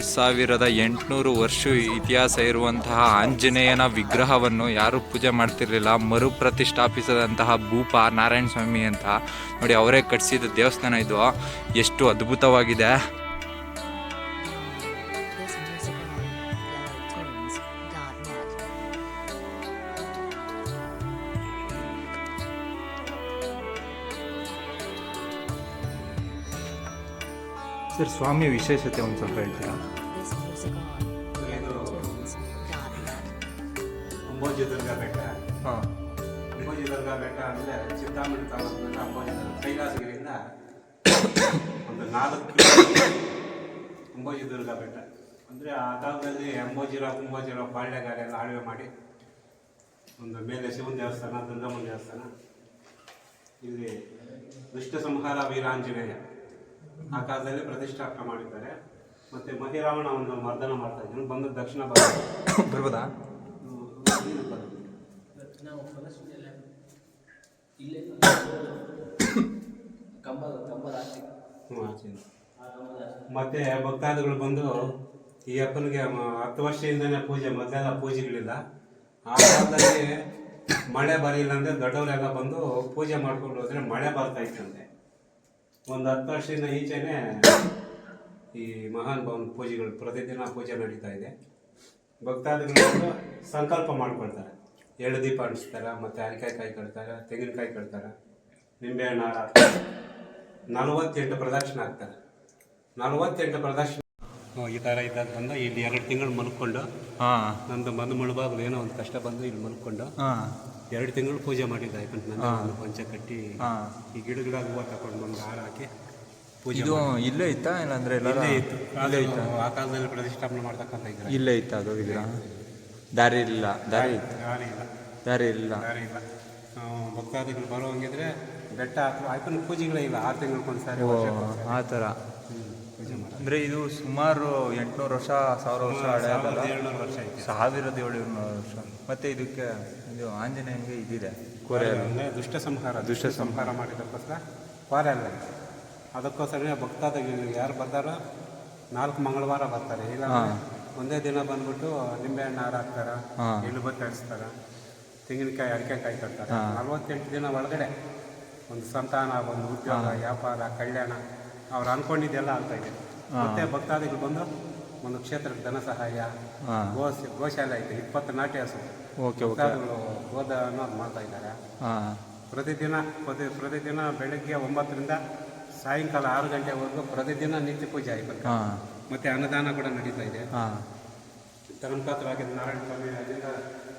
ಸಾವಿರದ ಎಂಟುನೂರು ವರ್ಷ ಇತಿಹಾಸ ಇರುವಂತಹ ಆಂಜನೇಯನ ವಿಗ್ರಹವನ್ನು ಯಾರು ಪೂಜೆ ಮಾಡ್ತಿರ್ಲಿಲ್ಲ ಮರು ಪ್ರತಿಷ್ಠಾಪಿಸಿದಂತಹ ಭೂಪ ನಾರಾಯಣ ಸ್ವಾಮಿ ಅಂತ. ನೋಡಿ, ಅವರೇ ಕಟ್ಟಿಸಿದ ದೇವಸ್ಥಾನ ಇದು. ಎಷ್ಟು ಅದ್ಭುತವಾಗಿದೆ. ಸರ್, ಸ್ವಾಮಿ ವಿಶೇಷತೆ ಒಂದು ಸ್ವಲ್ಪ ಹೇಳ್ತೀರಾ. ಅಂಬೋಜಿದುರ್ಗ ಬೆಟ್ಟ ಹಾಂ ಅಂಬೋಜಿದುರ್ಗ ಬೆಟ್ಟ ಅಂದರೆ ಚಿಂತಾಮಣಿ ತಾಲೂಕಿನ ಅಂಬೋಜಿದುರ್ಗ ಕೈಲಾಸಗಿರಿಯಿಂದ ಒಂದು ನಾಲ್ಕು ಅಂಬೋಜಿ ಅಂಬೋಜಿದುರ್ಗ ಬೆಟ್ಟ ಅಂದರೆ ಆ ಕಾಲದಲ್ಲಿ ಅಂಬೋಜಿರ ಕುಂಬೋಜಿರ ಪಾಳ್ಯಗಾರೆಲ್ಲ ಆಳ್ವೆ ಮಾಡಿ ಒಂದು ಮೇಲೆ ಶಿವನ ದೇವಸ್ಥಾನ ದುರ್ಗಮ್ಮನ ದೇವಸ್ಥಾನ ಇಲ್ಲಿ ದುಷ್ಟ ಸಂಹಾರ ವೀರಾಂಜನೇಯ ಆ ಕಾಲದಲ್ಲಿ ಪ್ರತಿಷ್ಠಾಪನೆ ಮಾಡಿದ್ದಾರೆ. ಮತ್ತೆ ಮಹಿರಾವಣ ಅವನು ಮರ್ದನ ಮಾಡ್ತಾ ಇದ್ದಾನೆ ಬಂದು ದಕ್ಷಿಣ ಭಾರತ ಬರ್ಬೋದಾ. ಮತ್ತೆ ಭಕ್ತಾದಿಗಳು ಬಂದು ಈ ಅಪ್ಪನಿಗೆ ಮ- ಹತ್ತು ವರ್ಷದಿಂದನೇ ಪೂಜೆ ಮೊದಲೆಲ್ಲ ಪೂಜೆಗಳಿಲ್ಲ. ಆ ಕಾಲದಲ್ಲಿ ಮಳೆ ಬರಲಿಲ್ಲ ಅಂದ್ರೆ ದೊಡ್ಡವರೆಲ್ಲ ಬಂದು ಪೂಜೆ ಮಾಡ್ಕೊಂಡು ಹೋದ್ರೆ ಮಳೆ ಬರ್ತಾ ಇತ್ತಂತೆ. ಒಂದು ಹತ್ತು ವರ್ಷದಿಂದ ಈಚೆನೆ ಈ ಮಹಾನ್ ಭವನ್ ಪೂಜೆಗಳು ಪ್ರತಿದಿನ ಪೂಜೆ ನಡೀತಾ ಇದೆ. ಭಕ್ತಾದಿಗಳು ಸಂಕಲ್ಪ ಮಾಡ್ಕೊಳ್ತಾರೆ. ಎಳ್ಳು ದೀಪ ಅಂಟಿಸ್ತಾರೆ ಮತ್ತೆ ಅರಿಕಾಯಿ ಕಾಯಿ ಕಟ್ತಾರೆ ತೆಂಗಿನಕಾಯಿ ಕಟ್ತಾರೆ ನಿಂಬೆಹಣ್ಣು ಹಾರ ಹಾಕ್ತಾರೆ. ನಲವತ್ತೆಂಟು ಪ್ರದಕ್ಷಿಣೆ ಹಾಕ್ತಾರೆ. ನಲವತ್ತೆಂಟು ಪ್ರದಕ್ಷಿಣೆ ಈ ಥರ ಇದ್ದಾಗ ಬಂದು ಇಲ್ಲಿ ಎರಡು ತಿಂಗಳು ಮಲ್ಕೊಂಡು ಹಾಂ. ನಂದು ಮದ್ದು ಮುಳುಬಾಗ್ಲು ಏನೋ ಒಂದು ಕಷ್ಟ ಬಂದು ಇಲ್ಲಿ ಮಲ್ಕೊಂಡು ಹಾಂ. ಎರಡು ತಿಂಗಳು ಪೂಜೆ ಮಾಡಿದ್ದ ಒಂದು ಪಂಚ ಕಟ್ಟಿ ಈ ಗಿಡಗಳ ಹೂವು ತಕೊಂಡು ಬಂದು ಹಾರ ಹಾಕಿ ಪೂಜೆ ಇದು ಇಲ್ಲೇ ಇತ್ತಾ? ಇಲ್ಲಾಂದ್ರೆ ಎಲ್ಲಾರ ಇಲ್ಲೇ ಇತ್ತು. ಇಲ್ಲೇ ಇತ್ತು? ಆ ಕಾಲದಲ್ಲಿ ಪ್ರತಿಷ್ಠಾಪನೆ ಮಾಡ್ತಕ್ಕಂಥ ಇದ್ರೆ ಇಲ್ಲೇ ಇತ್ತ ಅದು ವಿಗ್ರಹ ದಾರಿ ಇಲ್ಲ. ದಾರಿ ಇತ್ತು ದಾರಿ ಇಲ್ಲ. ದಾರಿ ಇಲ್ಲ. ದಾರಿ ಇಲ್ಲ. ಭಕ್ತಾದಿಗಳು ಬರೋ ಹಂಗಿದ್ರೆ ಬೆಟ್ಟ ಅಥವಾ ಆಯ್ತು ಪೂಜೆಗಳೇ ಇಲ್ಲ. ಆರು ತಿಂಗಳಿಗೊಂದ್ಸಾರಿ ವರ್ಷಕ್ಕೊಂದ್ಸಾರಿ. ಆ ಥರ. ಅಂದ್ರೆ ಇದು ಸುಮಾರು ಎಂಟುನೂರು ವರ್ಷ ಸಾವಿರ ವರ್ಷ ಸಾವಿರದ ಏಳ್ನೂರು ವರ್ಷ ಸಾವಿರದ ಏಳುನೂರು ವರ್ಷ. ಮತ್ತೆ ಇದಕ್ಕೆ ಇದು ಆಂಜನೇಯಂಗೆ ಇದಿದೆ. ಕೋರೆ ಅಂದರೆ ದುಷ್ಟ ಸಂಹಾರ ದುಷ್ಟ ಸಂಹಾರ ಮಾಡಿದಕ್ಕೋಸ್ಕರ ಕೋರೆ ಅಲ್ಲ. ಅದಕ್ಕೋಸ್ಕರ ಭಕ್ತಾದಿಗಳು ಯಾರು ಬರ್ತಾರೋ ನಾಲ್ಕು ಮಂಗಳವಾರ ಬರ್ತಾರೆ. ಇಲ್ಲ ಒಂದೇ ದಿನ ಬಂದ್ಬಿಟ್ಟು ನಿಂಬೆಹಣ್ಣು ಹಾರ ಹಾಕ್ತಾರ? ಹಾ. ಕಳಿಸ್ತಾರ ತೆಂಗಿನಕಾಯಿ ಅಡಿಕೆಕಾಯಿ ಕಟ್ತಾರೆ ನಲ್ವತ್ತೆಂಟು ದಿನ ಒಳಗಡೆ ಒಂದು ಸಂತಾನ ಒಂದು ಉದ್ಯೋಗ ವ್ಯಾಪಾರ ಕಲ್ಯಾಣ ಅವ್ರು ಅನ್ಕೊಂಡಿದ್ದೆಲ್ಲ ಆಗ್ತಾ ಇದೆ. ಮತ್ತೆ ಭಕ್ತಾದಿಗಳು ಬಂದು ಒಂದು ಕ್ಷೇತ್ರಕ್ಕೆ ಧನ ಸಹಾಯ ಗೋ ಗೋಶಾಲೆ ಐತೆ ಇಪ್ಪತ್ತು ನಾಟಿ ಹಸು. Okay okay. ಹೋದ ಅನ್ನೋದು ಮಾಡ್ತಾ ಇದ್ದಾರೆ. ಹಾಂ. ಪ್ರತಿದಿನ ಪ್ರತಿ ಪ್ರತಿದಿನ ಬೆಳಗ್ಗೆ ಒಂಬತ್ತರಿಂದ ಸಾಯಂಕಾಲ ಆರು ಗಂಟೆವರೆಗೂ ಪ್ರತಿದಿನ ನಿತ್ಯ ಪೂಜೆ ಆಯ್ಬೇಕು ಹಾಂ. ಮತ್ತೆ ಅನ್ನದಾನ ಕೂಡ ನಡೀತಾ ಇದೆ. ಹಾಂ. ಧರ್ಮಪಾತ್ರವಾಗಿದ್ದ ನಾರಾಯಣ ಸ್ವಾಮಿ ಅಲ್ಲಿಂದ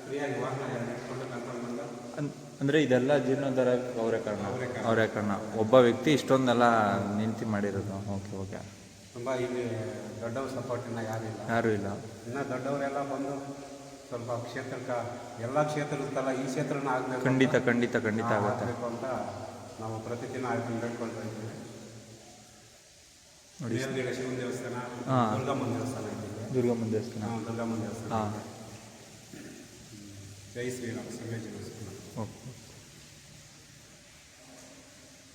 ಫ್ರೀಯಾಗಿ ವಾಹನ ನಡೆಸ್ಕೊಂಡು ಕರ್ಕೊಂಡು ಬಂದು ಅಂದರೆ ಇದೆಲ್ಲ ಜೀರ್ಣೋದ್ಧಾರ ಅವರೇ ಕಾರಣ. ಅವರೇ ಕಾರಣ. ಒಬ್ಬ ವ್ಯಕ್ತಿ ಇಷ್ಟೊಂದೆಲ್ಲ ನಿಂತಿ ಮಾಡಿರೋದು. Okay okay. ತುಂಬಾ ಇಲ್ಲಿ ದೊಡ್ಡವ್ರ ಸಪೋರ್ಟಿನ ಇಲ್ಲ. ಯಾರು ಇಲ್ಲ. ಇನ್ನ ದೊಡ್ಡವರೆಲ್ಲ ಬಂದು ಸ್ವಲ್ಪ ಕ್ಷೇತ್ರಕ್ಕೆ ಎಲ್ಲ ಕ್ಷೇತ್ರ ಇರುತ್ತಲ್ಲ ಈ ಕ್ಷೇತ್ರನ ಆಗಬೇಕು ಖಂಡಿತ ಖಂಡಿತ ಖಂಡಿತ ಆಗುತ್ತೆ. ಆಗಬೇಕು ಅಂತ ನಾವು ಪ್ರತಿದಿನ ಆಯ್ತು ಬೇಡ್ಕೊಳ್ತಾ ಇದ್ದೀವಿ. ನೋಡಿ. ಶಿವನ ದೇವಸ್ಥಾನ ಹಾ. ದುರ್ಗಮ್ಮನ ದೇವಸ್ಥಾನ ಇದೆ. ದುರ್ಗಮ್ಮನ ದೇವಸ್ಥಾನ. ನಾವು ದುರ್ಗಮ್ಮನ ದೇವಸ್ಥಾನ ಹಾಂ. ಜೈ ಶ್ರೀರಾಮ್ ದೇವಸ್ಥಾನ ಓಕೆ.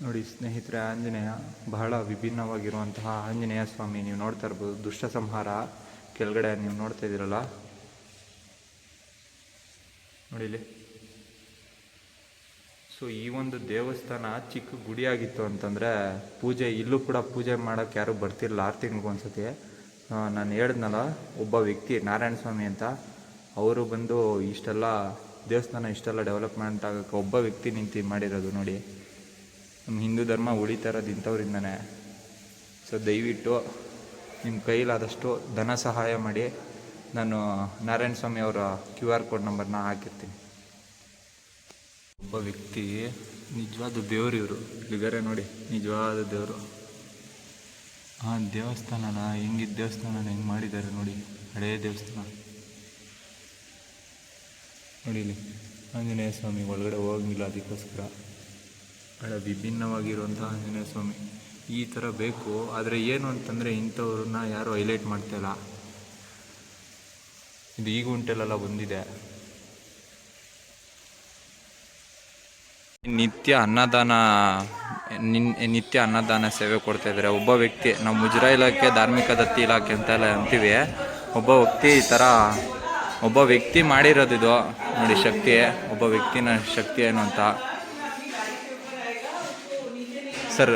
ನೋಡಿ ಸ್ನೇಹಿತರೆ ಆಂಜನೇಯ ಬಹಳ ವಿಭಿನ್ನವಾಗಿರುವಂತಹ ಆಂಜನೇಯ ಸ್ವಾಮಿ ನೀವು ನೋಡ್ತಾ ಇರ್ಬೋದು. ದುಷ್ಟ ಸಂಹಾರ ಕೆಳಗಡೆ ನೀವು ನೋಡ್ತಾ ಇದ್ದೀರಲ್ಲ. ನೋಡಿ ಇಲ್ಲಿ. ಸೊ ಈ ಒಂದು ದೇವಸ್ಥಾನ ಚಿಕ್ಕ ಗುಡಿಯಾಗಿತ್ತು ಅಂತಂದರೆ ಪೂಜೆ, ಇಲ್ಲೂ ಕೂಡ ಪೂಜೆ ಮಾಡೋಕ್ಕೆ ಯಾರೂ ಬರ್ತಿರಲಿಲ್ಲ. ಆರು ತಿಂಗಳಿಗೊಂದ್ಸತಿ ನಾನು ಹೇಳಿದ್ನಲ್ಲ, ಒಬ್ಬ ವ್ಯಕ್ತಿ ನಾರಾಯಣ ಸ್ವಾಮಿ ಅಂತ, ಅವರು ಬಂದು ಇಷ್ಟೆಲ್ಲ, ದೇವಸ್ಥಾನ ಇಷ್ಟೆಲ್ಲ ಡೆವಲಪ್ಮೆಂಟ್ ಆಗೋಕ್ಕೆ ಒಬ್ಬ ವ್ಯಕ್ತಿ ನಿಂತು ಮಾಡಿರೋದು ನೋಡಿ. ನಮ್ಮ ಹಿಂದೂ ಧರ್ಮ ಉಳಿತಾ ಇರೋದು ಇಂಥವ್ರಿಂದನೇ. ಸೊ ದಯವಿಟ್ಟು ನಿಮ್ಮ ಕೈಲಾದಷ್ಟು ಧನ ಸಹಾಯ ಮಾಡಿ. ನಾನು ನಾರಾಯಣ ಸ್ವಾಮಿ ಅವರ ಕ್ಯೂ ಆರ್ ಕೋಡ್ ನಂಬರ್ನ ಹಾಕಿರ್ತೀನಿ. ಒಬ್ಬ ವ್ಯಕ್ತಿ ನಿಜವಾದ ದೇವರು ಇವರು. ಇಲ್ಲಿದ್ದಾರೆ ನೋಡಿ, ನಿಜವಾದ ದೇವರು. ಹಾಂ ದೇವಸ್ಥಾನನ ಹೆಂಗಿದ್ದ ದೇವಸ್ಥಾನನ ಹೆಂಗೆ ಮಾಡಿದ್ದಾರೆ ನೋಡಿ, ಹಳೇ ದೇವಸ್ಥಾನ. ನೋಡಿ ಇಲ್ಲಿ, ಆಂಜನೇಯ ಸ್ವಾಮಿ ಒಳಗಡೆ ಹೋಗಂಗಿಲ್ಲ ಅದಕ್ಕೋಸ್ಕರ. ಬಹಳ ವಿಭಿನ್ನವಾಗಿರುವಂಥ ಆಂಜನೇಯ ಸ್ವಾಮಿ. ಈ ಥರ ಬೇಕು, ಆದರೆ ಏನು ಅಂತಂದರೆ ಇಂಥವ್ರನ್ನ ಯಾರೂ ಹೈಲೈಟ್ ಮಾಡ್ತಾಯಿಲ್ಲ ಇದು ಈಗ ಉಂಟೆಲ್ಲ ಬಂದಿದೆ ನಿತ್ಯ ಅನ್ನದಾನ, ನಿನ್, ನಿತ್ಯ ಅನ್ನದಾನ ಸೇವೆ ಕೊಡ್ತಾ ಇದ್ದಾರೆ. ಒಬ್ಬ ವ್ಯಕ್ತಿ, ನಾವು ಮುಜರಾ ಇಲಾಖೆ, ಧಾರ್ಮಿಕ ದತ್ತಿ ಇಲಾಖೆ ಅಂತೆಲ್ಲ ಅಂತೀವಿ. ಒಬ್ಬ ವ್ಯಕ್ತಿ ಈ ಥರ, ಒಬ್ಬ ವ್ಯಕ್ತಿ ಮಾಡಿರೋದು ಇದು. ನೋಡಿ, ಶಕ್ತಿ, ಒಬ್ಬ ವ್ಯಕ್ತಿನ ಶಕ್ತಿ ಏನು ಅಂತ. ಸರ್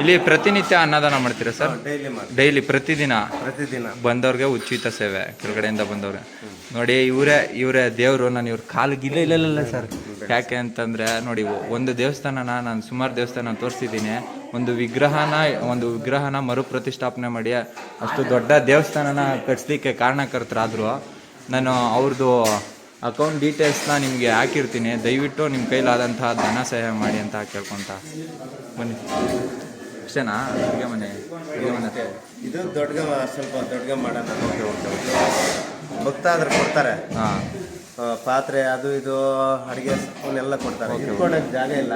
ಇಲ್ಲಿ ಪ್ರತಿನಿತ್ಯ ಅನ್ನದಾನ ಮಾಡ್ತೀರಾ ಸರ್? ಡೈಲಿ ಮಾಡಿ ಡೈಲಿ ಪ್ರತಿದಿನ? ಪ್ರತಿದಿನ. ಬಂದವ್ರಿಗೆ ಉಚಿತ ಸೇವೆ ಕೆಳಗಡೆಯಿಂದ ಬಂದವ್ರೆ. ನೋಡಿ ಇವರೇ ಇವರೇ ದೇವರು ನಾನು ಇವ್ರ ಕಾಲಿಗೆ ಇಲ್ಲ ಇಲ್ಲ ಇಲ್ಲ ಸರ್. ಯಾಕೆ ಅಂತಂದ್ರೆ ನೋಡಿ ಒಂದು ದೇವಸ್ಥಾನನ ನಾನು ಸುಮಾರು ದೇವಸ್ಥಾನ ತೋರಿಸಿದ್ದೀನಿ. ಒಂದು ವಿಗ್ರಹನ ಒಂದು ವಿಗ್ರಹನ ಮರುಪ್ರತಿಷ್ಠಾಪನೆ ಮಾಡಿ ಅಷ್ಟು ದೊಡ್ಡ ದೇವಸ್ಥಾನನ ಕಟ್ಸ್ಲಿಕ್ಕೆ ಕಾರಣಕರ್ತರಾದ್ರು. ನಾನು ಅವ್ರದ್ದು ಅಕೌಂಟ್ ಡೀಟೇಲ್ಸ್ನ ನಿಮಗೆ ಹಾಕಿರ್ತೀನಿ. ದಯವಿಟ್ಟು ನಿಮ್ಮ ಕೈಲಾದಂತಹ ಧನ ಸಹಾಯ ಮಾಡಿ ಅಂತ ಕೇಳ್ಕೊತ ಬನ್ನಿ. ಅಷ್ಟೇನಾ ಅಡುಗೆ ಮನೆ ಅಡುಗೆ ಮನೆ ಇದು ದೊಡ್ಡ ಸ್ವಲ್ಪ ದೊಡ್ಡಗೆ ಮಾಡೋಣ ಓಕೆ ಓಕೆ ಓಕೆ ಭಕ್ತಾದ್ರೆ ಕೊಡ್ತಾರೆ. ಹಾಂ. ಆ, ಪಾತ್ರೆ ಅದು ಇದು ಅಡುಗೆ ಎಲ್ಲ ಕೊಡ್ತಾರೆ. ಇಟ್ಕೊಳಕ್ ಜಾಗ ಇಲ್ಲ.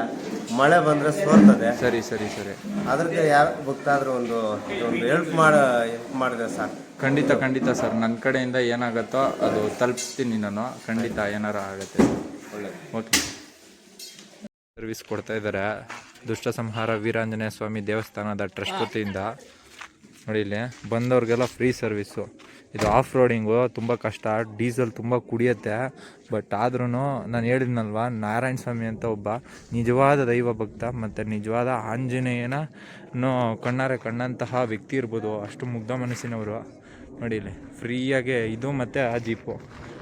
ಮಳೆ ಬಂದ್ರೆ ಸೋರ್ತದೆ. ಸರಿ ಸರಿ ಸರಿ. ಅದ್ರಿಗೆ ಯಾರು ಭಕ್ತಾದ್ರು ಒಂದು ಒಂದು ಹೆಲ್ಪ್ ಮಾಡ ಹೆಲ್ಪ್ ಮಾಡಿದ್ರೆ ಸರ್ ಖಂಡಿತ ಖಂಡಿತ ಸರ್. ನನ್ನ ಕಡೆಯಿಂದ ಏನಾಗತ್ತೋ ಅದು ತಲುಪಿಸ್ತೀನಿ ನಾನು. ಖಂಡಿತ ಏನಾರು ಆಗುತ್ತೆ. ಓಕೆ. ಸರ್ವಿಸ್ ಕೊಡ್ತಾ ಇದ್ದಾರೆ. ದುಷ್ಟ ಸಂಹಾರ ವೀರಾಂಜನೇಯ ಸ್ವಾಮಿ ದೇವಸ್ಥಾನದ ಟ್ರಸ್ಟ್ ವತಿಯಿಂದ. ನೋಡಿ ಇಲ್ಲಿ, ಬಂದವ್ರಿಗೆಲ್ಲ ಫ್ರೀ ಸರ್ವಿಸು ಇದು ಆಫ್ ರೋಡಿಂಗು ತುಂಬ ಕಷ್ಟ ಡೀಸೆಲ್ ತುಂಬ ಕುಡಿಯುತ್ತೆ. ಬಟ್ ಆದ್ರೂ ನಾನು ಹೇಳಿದ್ನಲ್ವ, ನಾರಾಯಣ ಸ್ವಾಮಿ ಅಂತ ಒಬ್ಬ ನಿಜವಾದ ದೈವ ಭಕ್ತ ಮತ್ತು ನಿಜವಾದ ಆಂಜನೇಯನ ಕಣ್ಣಾರೆ ಕಣ್ಣಂತಹ ವ್ಯಕ್ತಿ ಇರ್ಬೋದು. ಅಷ್ಟು ಮುಗ್ಧ ಮನಸ್ಸಿನವರು. ನೋಡಿ ಇಲ್ಲಿ ಫ್ರೀಯಾಗೆ ಇದು ಮತ್ತು ಆ ಜೀಪು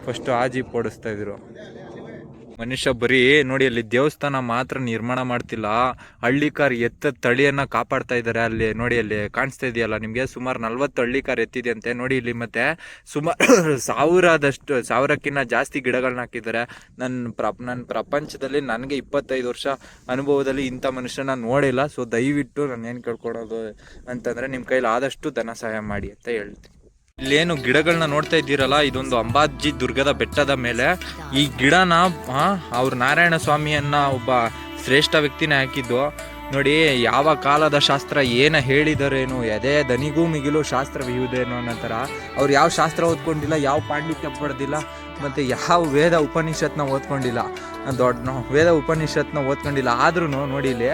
ಫಸ್ಟು ಆ ಜೀಪ್ ಓಡಿಸ್ತಾ ಇದ್ರು. ಮನುಷ್ಯ ಬರೀ, ನೋಡಿ, ಅಲ್ಲಿ ದೇವಸ್ಥಾನ ಮಾತ್ರ ನಿರ್ಮಾಣ ಮಾಡ್ತಿಲ್ಲ. ಹಳ್ಳಿಕಾರ್ ಎತ್ತ ತಳಿಯನ್ನ ಕಾಪಾಡ್ತಾ ಇದ್ದಾರೆ ಅಲ್ಲಿ, ನೋಡಿ, ಅಲ್ಲಿ ಕಾಣಿಸ್ತಾ ಇದೆಯಲ್ಲ, ನಿಮಗೆ? ಸುಮಾರು ನಲ್ವತ್ತು ಹಳ್ಳಿಕಾರ್ ಎತ್ತಿದೆ ಅಂತೆ. ನೋಡಿ, ಇಲ್ಲಿ ಮತ್ತೆ ಸುಮಾರು ಸಾವಿರದಷ್ಟು ಸಾವಿರಕ್ಕಿಂತ ಜಾಸ್ತಿ ಗಿಡಗಳನ್ನ ಹಾಕಿದ್ದಾರೆ. ನನ್ನ ಪ್ರ ನನ್ನ ಪ್ರಪಂಚದಲ್ಲಿ ನನಗೆ ಇಪ್ಪತ್ತೈದು ವರ್ಷ ಅನುಭವದಲ್ಲಿ ಇಂಥ ಮನುಷ್ಯನ ನೋಡಿಲ್ಲ. ಸೊ, ದಯವಿಟ್ಟು ನಾನು ಏನು ಕೇಳ್ಕೊಡೋದು ಅಂತಂದರೆ ನಿಮ್ಮ ಕೈಲಿ ಆದಷ್ಟು ಧನ ಸಹಾಯ ಮಾಡಿ ಅಂತ ಹೇಳ್ತೀನಿ. ಇಲ್ಲೇನು ಗಿಡಗಳನ್ನ ನೋಡ್ತಾ ಇದ್ದೀರಲ್ಲ, ಇದೊಂದು ಅಂಬಾಜಿ ದುರ್ಗದ ಬೆಟ್ಟದ ಮೇಲೆ. ಈ ಗಿಡನ ಅವ್ರ ನಾರಾಯಣ ಸ್ವಾಮಿಯನ್ನ ಒಬ್ಬ ಶ್ರೇಷ್ಠ ವ್ಯಕ್ತಿನೇ ಹಾಕಿದ್ದು. ನೋಡಿ, ಯಾವ ಕಾಲದ ಶಾಸ್ತ್ರ, ಏನ ಹೇಳಿದರೇನು, ಎದೇ ದನಿಗೂ ಮಿಗಿಲು ಶಾಸ್ತ್ರವಿಯುವುದೇನೋ ಅನ್ನೋ ಥರ. ಅವ್ರು ಯಾವ ಶಾಸ್ತ್ರ ಓದ್ಕೊಂಡಿಲ್ಲ, ಯಾವ ಪಾಂಡಿತ್ಯ ಪಡೆದಿಲ್ಲ, ಮತ್ತು ಯಾವ ವೇದ ಉಪನಿಷತ್ನ ಓದ್ಕೊಂಡಿಲ್ಲ. ದೊಡ್ಡ ವೇದ ಉಪನಿಷತ್ನ ಓದ್ಕೊಂಡಿಲ್ಲ. ಆದ್ರೂ ನೋಡಿ ಇಲ್ಲಿ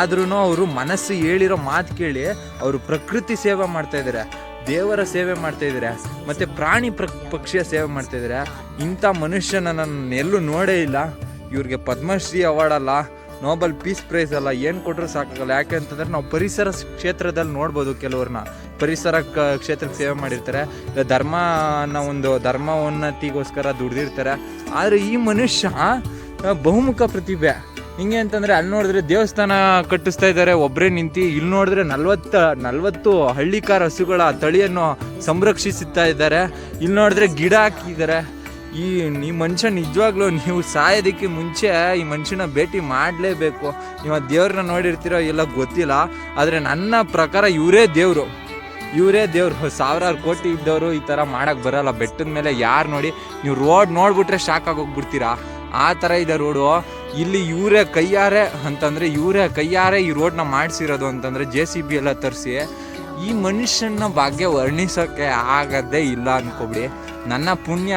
ಆದ್ರೂ ಅವರು ಮನಸ್ಸು ಹೇಳಿರೋ ಮಾತು ಕೇಳಿ ಅವರು ಪ್ರಕೃತಿ ಸೇವೆ ಮಾಡ್ತಾ ಇದ್ದಾರೆ. ದೇವರ ಸೇವೆ ಮಾಡ್ತಾ ಇದ್ದೀರಾ? ಮತ್ತು ಪ್ರಾಣಿ ಪ್ರ, ಪಕ್ಷಿಯ ಸೇವೆ ಮಾಡ್ತಾ ಇದ್ದೀರಾ? ಇಂಥ ಮನುಷ್ಯನ ನಾನು ಎಲ್ಲೂ ನೋಡೇ ಇಲ್ಲ. ಇವ್ರಿಗೆ ಪದ್ಮಶ್ರೀ ಅವಾರ್ಡ್ ಅಲ್ಲ ನೋಬಲ್ ಪೀಸ್ ಪ್ರೈಸ್ ಅಲ್ಲ, ಏನು ಕೊಟ್ಟರು ಸಾಕಾಗಲ್ಲ. ಯಾಕೆ ಅಂತಂದ್ರೆ ನಾವು ಪರಿಸರ ಕ್ಷೇತ್ರದಲ್ಲಿ ನೋಡ್ಬೋದು ಕೆಲವ್ರನ್ನ. ಪರಿಸರ ಕ, ಕ್ಷೇತ್ರಕ್ಕೆ ಸೇವೆ ಮಾಡಿರ್ತಾರೆ. ಧರ್ಮ ಅನ್ನೋ ಒಂದು ಧರ್ಮ ಉನ್ನತಿಗೋಸ್ಕರ ದುಡ್ದಿರ್ತಾರೆ. ಆದರೆ ಈ ಮನುಷ್ಯ ಬಹುಮುಖ ಪ್ರತಿಭೆ. ಹಿಂಗೆ ಅಂತಂದ್ರೆ ಅಲ್ಲಿ ನೋಡಿದ್ರೆ ದೇವಸ್ಥಾನ ಕಟ್ಟಿಸ್ತಾ ಇದ್ದಾರೆ. ಒಬ್ಬರೇ ನಿಂತು ಇಲ್ಲಿ ನೋಡಿದ್ರೆ ನಲ್ವತ್ತ, ನಲ್ವತ್ತು ಹಳ್ಳಿಕಾರ ಹಸುಗಳ ತಳಿಯನ್ನು ಸಂರಕ್ಷಿಸುತ್ತಾ ಇದ್ದಾರೆ. ಇಲ್ಲಿ ನೋಡಿದ್ರೆ ಗಿಡ ಹಾಕಿದ್ದಾರೆ. ಈ ಈ ಮನುಷ್ಯ ನಿಜವಾಗ್ಲೂ ನೀವು ಸಾಯೋದಕ್ಕೆ ಮುಂಚೆ ಈ ಮನುಷ್ಯನ ಭೇಟಿ ಮಾಡಲೇಬೇಕು. ನೀವು ದೇವ್ರನ್ನ ನೋಡಿರ್ತೀರೋ ಎಲ್ಲ ಗೊತ್ತಿಲ್ಲ. ಆದರೆ ನನ್ನ ಪ್ರಕಾರ ಇವರೇ ದೇವರು. ಇವರೇ ದೇವ್ರು. ಸಾವಿರಾರು ಕೋಟಿ ಇದ್ದವರು ಈ ಥರ ಮಾಡೋಕ್ಕೆ ಬರಲ್ಲ. ಬೆಟ್ಟದ ಮೇಲೆ ಯಾರು ನೋಡಿ, ನೀವು ರೋಡ್ ನೋಡಿಬಿಟ್ರೆ ಶಾಕ್ ಆಗೋಗ್ಬಿಡ್ತೀರಾ ಆ ಥರ ಇದೆ ರೋಡು. ಇಲ್ಲಿ ಇವರೇ ಕೈಯಾರೆ ಅಂತಂದರೆ, ಇವರೇ ಕೈಯಾರೆ ಈ ರೋಡ್ನ ಮಾಡಿಸಿರೋದು ಅಂತಂದರೆ ಜೆ ಸಿ ಬಿ ಎಲ್ಲ ತರಿಸಿ, ಈ ಮನುಷ್ಯನ ಭಾಗ್ಯ ವರ್ಣಿಸೋಕ್ಕೆ ಆಗದೇ ಇಲ್ಲ ಅಂದ್ಕೊಬಿಡಿ ನನ್ನ ಪುಣ್ಯ,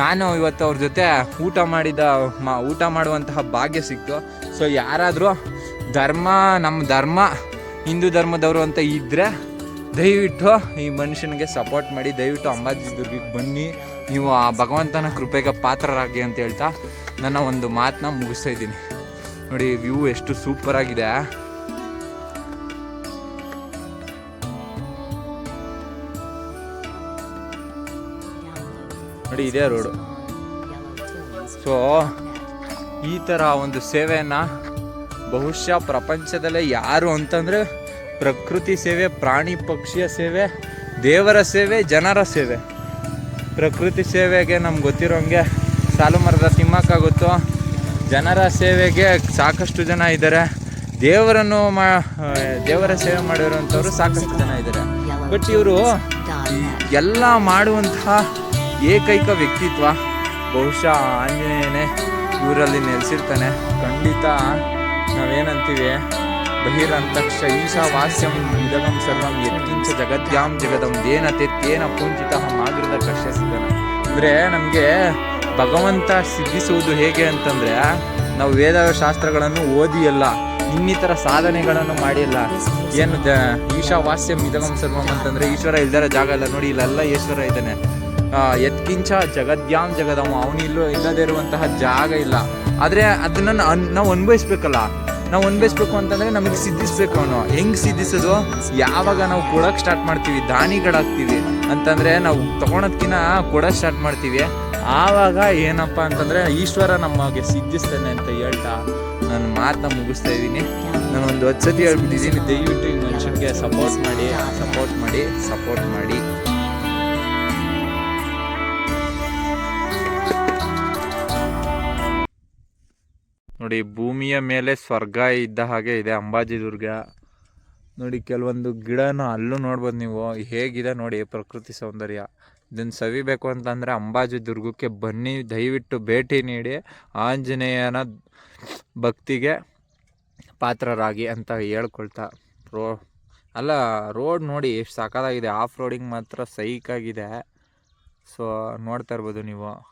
ನಾನು ಇವತ್ತು ಅವ್ರ ಜೊತೆ ಊಟ ಮಾಡಿದ ಮಾ, ಊಟ ಮಾಡುವಂತಹ ಭಾಗ್ಯ ಸಿಕ್ತು. ಸೊ ಯಾರಾದರೂ ಧರ್ಮ ನಮ್ಮ ಧರ್ಮ, ಹಿಂದೂ ಧರ್ಮದವರು ಅಂತ ಇದ್ದರೆ ದಯವಿಟ್ಟು ಈ ಮನುಷ್ಯನಿಗೆ ಸಪೋರ್ಟ್ ಮಾಡಿ, ದಯವಿಟ್ಟು ಅಂಬಾಜಿ ದುರ್ಗಿಗೆ ಬನ್ನಿ. ನೀವು ಆ ಭಗವಂತನ ಕೃಪೆಗೆ ಪಾತ್ರರಾಗಿ ಅಂತ ಹೇಳ್ತಾ ನನ್ನ ಒಂದು ಮಾತನ್ನ ಮುಗಿಸ್ತಾ ಇದ್ದೀನಿ. ನೋಡಿ ವ್ಯೂ ಎಷ್ಟು ಸೂಪರ್ ಆಗಿದೆ. ನೋಡಿ, ಇದೇ ರೋಡು ಸೊ ಈ ಥರ ಒಂದು ಸೇವೆಯನ್ನು ಬಹುಶಃ ಪ್ರಪಂಚದಲ್ಲೇ ಯಾರು ಅಂತಂದರೆ ಪ್ರಕೃತಿ ಸೇವೆ, ಪ್ರಾಣಿ ಪಕ್ಷಿಯ ಸೇವೆ, ದೇವರ ಸೇವೆ, ಜನರ ಸೇವೆ. ಪ್ರಕೃತಿ ಸೇವೆಗೆ ನಮ್ಗೆ ಗೊತ್ತಿರೋಂಗೆ ಸಾಲು ಮರದ ತಿಮ್ಮಕ್ಕಾಗುತ್ತೋ? ಗೊತ್ತು ಜನರ ಸೇವೆಗೆ ಸಾಕಷ್ಟು ಜನ ಇದ್ದಾರೆ. ದೇವರನ್ನು ಮಾ ದೇವರ ಸೇವೆ ಮಾಡಿರುವಂಥವ್ರು ಸಾಕಷ್ಟು ಜನ ಇದ್ದಾರೆ. ಬಟ್ ಇವರು ಎಲ್ಲ ಮಾಡುವಂತಹ ಏಕೈಕ ವ್ಯಕ್ತಿತ್ವ, ಬಹುಶಃ ಆಂಜನೇಯನೇ ಇವರಲ್ಲಿ ನೆಲೆಸಿರ್ತಾನೆ. ಖಂಡಿತ ನಾವೇನಂತೀವಿ? ಬಹಿರಂತಕ್ಷ ಈಶಾವಾಸ್ಯಂ ಇದಗಂ ಸರ್ವಂ ಯತ್ಕಿಂಚ ಜಗದ್ಯಾಂ ಜಗದಂ ದೇನ ತೆತ್ತೇನ ಪುಂಜಿತ ಮಾಗೃತ ಕಷ್ಟ ಅಂದರೆ ನಮಗೆ ಭಗವಂತ ಸಿದ್ಧಿಸುವುದು ಹೇಗೆ ಅಂತಂದರೆ ನಾವು ವೇದ ಶಾಸ್ತ್ರಗಳನ್ನು ಓದಿಯಲ್ಲ, ಇನ್ನಿತರ ಸಾಧನೆಗಳನ್ನು ಮಾಡಿಲ್ಲ. ಏನು ದ ಈಶಾವಾಸ್ಯಂ ಇದಗಂ ಸರ್ವಂ ಅಂತಂದರೆ ಈಶ್ವರ ಇಲ್ದರ ಜಾಗ ಇಲ್ಲ. ನೋಡಿ ಇಲ್ಲೆಲ್ಲ ಈಶ್ವರ ಇದ್ದಾನೆ. ಎತ್ಕಿಂಚ ಜಗದ್ಯಾಮ್ ಜಗದಮ್ಮ ಅವನಿಲ್ಲೂ ಇಲ್ಲೋ ಇಲ್ಲದೇ ಇರುವಂತಹ ಜಾಗ ಇಲ್ಲ. ಆದರೆ ಅದನ್ನ ನಾವು ಅನ್ಭವಿಸ್ಬೇಕಲ್ಲ. ನಾವು ಅನ್ಭವಿಸ್ಬೇಕು ಅಂತಂದ್ರೆ ನಮಗೆ ಸಿದ್ಧಿಸ್ಬೇಕು ಅವನು. ಹೆಂಗ್ ಸಿದ್ಧಿಸೋದು? ಯಾವಾಗ ನಾವು ಕೊಡಕ್ ಸ್ಟಾರ್ಟ್ ಮಾಡ್ತೀವಿ? ದಾನಿಗಳಾಗ್ತೀವಿ. ಅಂತಂದ್ರೆ ನಾವು ತಗೊಳೋದ್ಕಿಂತ ಕೊಡಕ್ ಸ್ಟಾರ್ಟ್ ಮಾಡ್ತೀವಿ. ಆವಾಗ ಏನಪ್ಪ ಅಂತಂದ್ರೆ ಈಶ್ವರ ನಮಗೆ ಸಿದ್ಧಿಸ್ತಾನೆ ಅಂತ ಹೇಳ್ತಾ ನಾನು ಮಾತನ್ನ ಮುಗಿಸ್ತಾ ಇದ್ದೀನಿ. ನಾನು ಒಂದು ಹತ್ತು ಸತಿ ಹೇಳ್ಬಿಟ್ಟಿದ್ದೀನಿ, ದಯವಿಟ್ಟು ಈ ಮನುಷ್ಯನಿಗೆ ಸಪೋರ್ಟ್ ಮಾಡಿ ಸಪೋರ್ಟ್ ಮಾಡಿ ಸಪೋರ್ಟ್ ಮಾಡಿ. ನೋಡಿ, ಭೂಮಿಯ ಮೇಲೆ ಸ್ವರ್ಗ ಇದ್ದ ಹಾಗೆ ಇದೆ ಅಂಬಾಜಿ ದುರ್ಗ. ನೋಡಿ, ಕೆಲವೊಂದು ಗಿಡನ ಅಲ್ಲೂ ನೋಡ್ಬೋದು ನೀವು. ಹೇಗಿದೆ ನೋಡಿ ಪ್ರಕೃತಿ ಸೌಂದರ್ಯ. ಇದನ್ನು ಸವಿಬೇಕು ಅಂತಂದರೆ ಅಂಬಾಜಿ ದುರ್ಗಕ್ಕೆ ಬನ್ನಿ, ದಯವಿಟ್ಟು ಭೇಟಿ ನೀಡಿ ಆಂಜನೇಯನ ಭಕ್ತಿಗೆ ಪಾತ್ರರಾಗಿ ಅಂತ ಹೇಳ್ಕೊಳ್ತಾ. ರೋ, ಅಲ್ಲ, ರೋಡ್ ನೋಡಿ ಎಷ್ಟು ಸಾಕಾಗಿದೆ ಆಫ್ ರೋಡಿಂಗ್ ಮಾತ್ರ ಸೈಕಾಗಿದೆ. ಸೊ, ನೋಡ್ತಾ ಇರ್ಬೋದು ನೀವು.